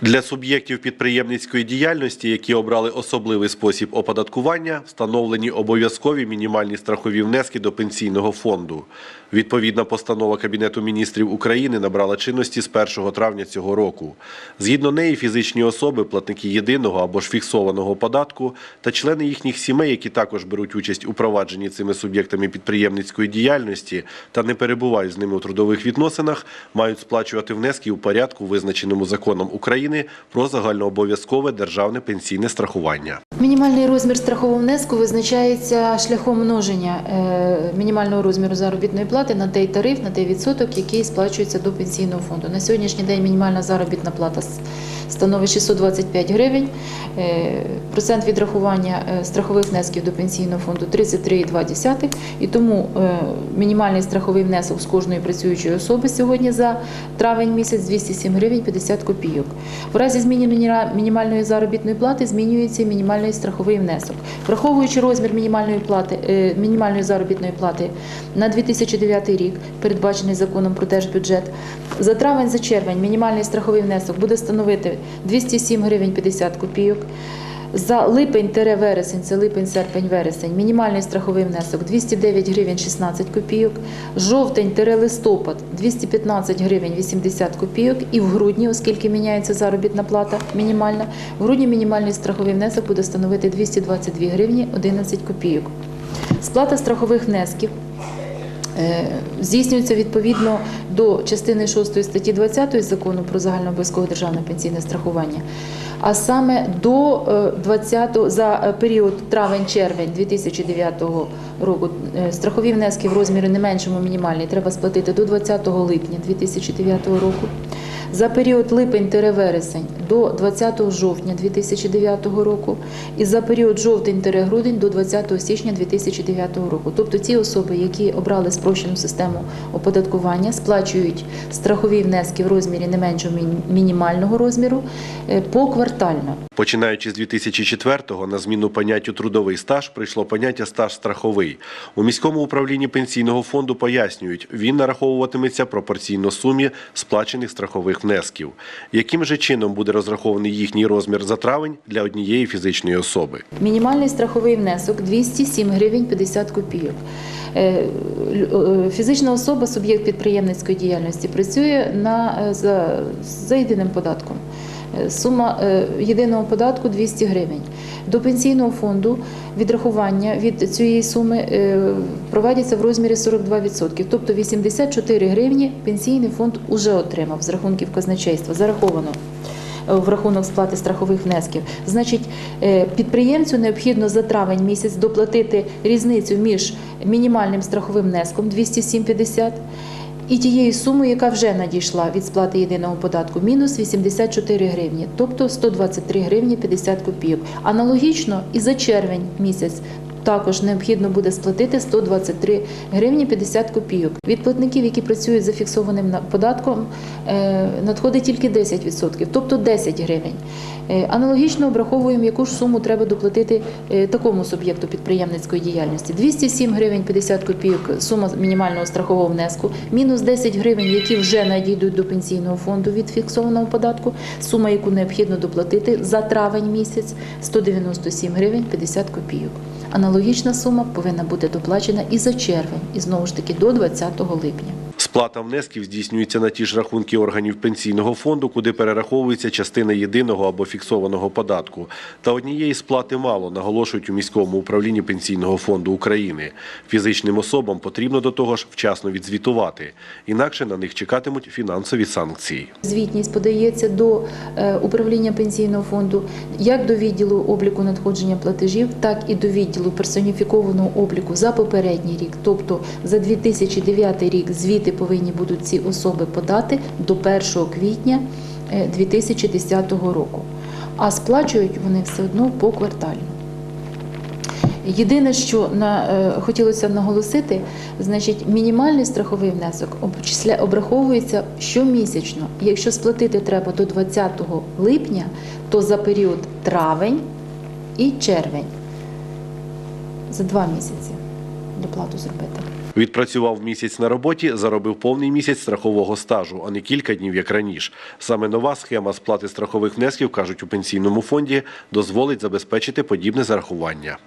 Для суб'єктів підприємницької діяльності, які обрали особливий спосіб оподаткування, встановлені обов'язкові мінімальні страхові внески до пенсійного фонду. Відповідна постанова Кабінету міністрів України набрала чинності з 1 травня цього року. Згідно неї, фізичні особи, платники єдиного або ж фіксованого податку та члени їхніх сімей, які також беруть участь у провадженні цими суб'єктами підприємницької діяльності та не перебувають з ними у трудових відносинах, мають сплачувати внески у порядку, визначеному законом України про загальнообов'язкове державне пенсійне страхування. Мінімальний розмір страхового внеску визначається шляхом множення е, мінімального розміру заробітної плати на той тариф, на той відсоток, який сплачується до пенсійного фонду. На сьогоднішній день мінімальна заробітна плата становить 625 гривень. Е, Процент відрахування е, страхових внесків до пенсійного фонду 33,2. І тому е, мінімальний страховий внесок з кожної працюючої особи сьогодні за травень місяць 207 гривень 50 копійок. В разі зміни мінімальної заробітної плати змінюється мінімальний страховий внесок. Враховуючи розмір мінімальної плати мінімальної заробітної плати на 2009 рік, передбачений законом про держбюджет, за травень за червень мінімальний страховий внесок буде становити 207 гривень 50 копійок. За липень-вересень, це липень, серпень, вересень, мінімальний страховий внесок 209 гривень 16 копійок, жовтень-листопад 215 гривень 80 копійок і в грудні, оскільки міняється заробітна плата мінімальна, в грудні мінімальний страховий внесок буде становити 222 гривні 11 копійок. Сплата страхових внесків здійснюється відповідно до частини 6 статті 20 закону про загальнообов'язкове державне пенсійне страхування. А саме до е, 20 за е, період травень-червень 2009 року е, страхові внески в розмірі не меншому мінімальний треба сплатити до 20 липня 2009 року. За період липень-вересень до 20 жовтня 2009 року і за період жовтень-грудень до 20 січня 2009 року. Тобто ті особи, які обрали спрощену систему оподаткування, сплачують страхові внески в розмірі не меншого мінімального розміру е, поквартально. Починаючи з 2004-го на зміну поняттю трудовий стаж прийшло поняття стаж страховий. У міському управлінні пенсійного фонду пояснюють, він нараховуватиметься пропорційно сумі сплачених страхових внесків. Яким же чином буде розрахований їхній розмір за травень для однієї фізичної особи? Мінімальний страховий внесок 207 гривень 50 копійок. Е, е, Фізична особа, суб'єкт підприємницької діяльності, працює на, е, за, за єдиним податком. Е, Сума е, єдиного податку 200 гривень. До пенсійного фонду відрахування від цієї суми е, проводяться в розмірі 42%. Тобто 84 гривні пенсійний фонд уже отримав з рахунків казначейства, зараховано в рахунок сплати страхових внесків. Значить, підприємцю необхідно за травень місяць доплатити різницю між мінімальним страховим внеском 207,50 і тієї суми, яка вже надійшла від сплати єдиного податку, мінус 84 гривні, тобто 123 гривні 50 копійок. Аналогічно і за червень місяць. Також необхідно буде сплатити 123 гривні 50 копійок. Від платників, які працюють за фіксованим податком, е, надходить тільки 10%, тобто 10 гривень. Е, Аналогічно обраховуємо, яку ж суму треба доплатити е, такому суб'єкту підприємницької діяльності. 207 гривень 50 копійок сума мінімального страхового внеску, мінус 10 гривень, які вже надійдуть до пенсійного фонду від фіксованого податку, сума, яку необхідно доплатити за травень місяць 197 гривень 50 копійок. Аналогічна сума повинна бути доплачена і за червень, і знову ж таки до 20 липня. Сплата внесків здійснюється на ті ж рахунки органів пенсійного фонду, куди перераховується частина єдиного або фіксованого податку. Та однієї сплати мало, наголошують у міському управлінні пенсійного фонду України. Фізичним особам потрібно до того ж вчасно відзвітувати, інакше на них чекатимуть фінансові санкції. Звітність подається до е, управління пенсійного фонду як до відділу обліку надходження платежів, так і до відділу персоніфікованого обліку за попередній рік. Тобто за 2009 рік звіти повинні будуть ці особи подати до 1 квітня е, 2010 року. А сплачують вони все одно поквартально. Єдине, що на, е, хотілося наголосити, значить, мінімальний страховий внесок обраховується щомісячно. Якщо сплатити треба до 20 липня, то за період травень і червень. За два місяці доплату зробити. Відпрацював місяць на роботі, заробив повний місяць страхового стажу, а не кілька днів, як раніше. Саме нова схема сплати страхових внесків, кажуть у пенсійному фонді, дозволить забезпечити подібне зарахування.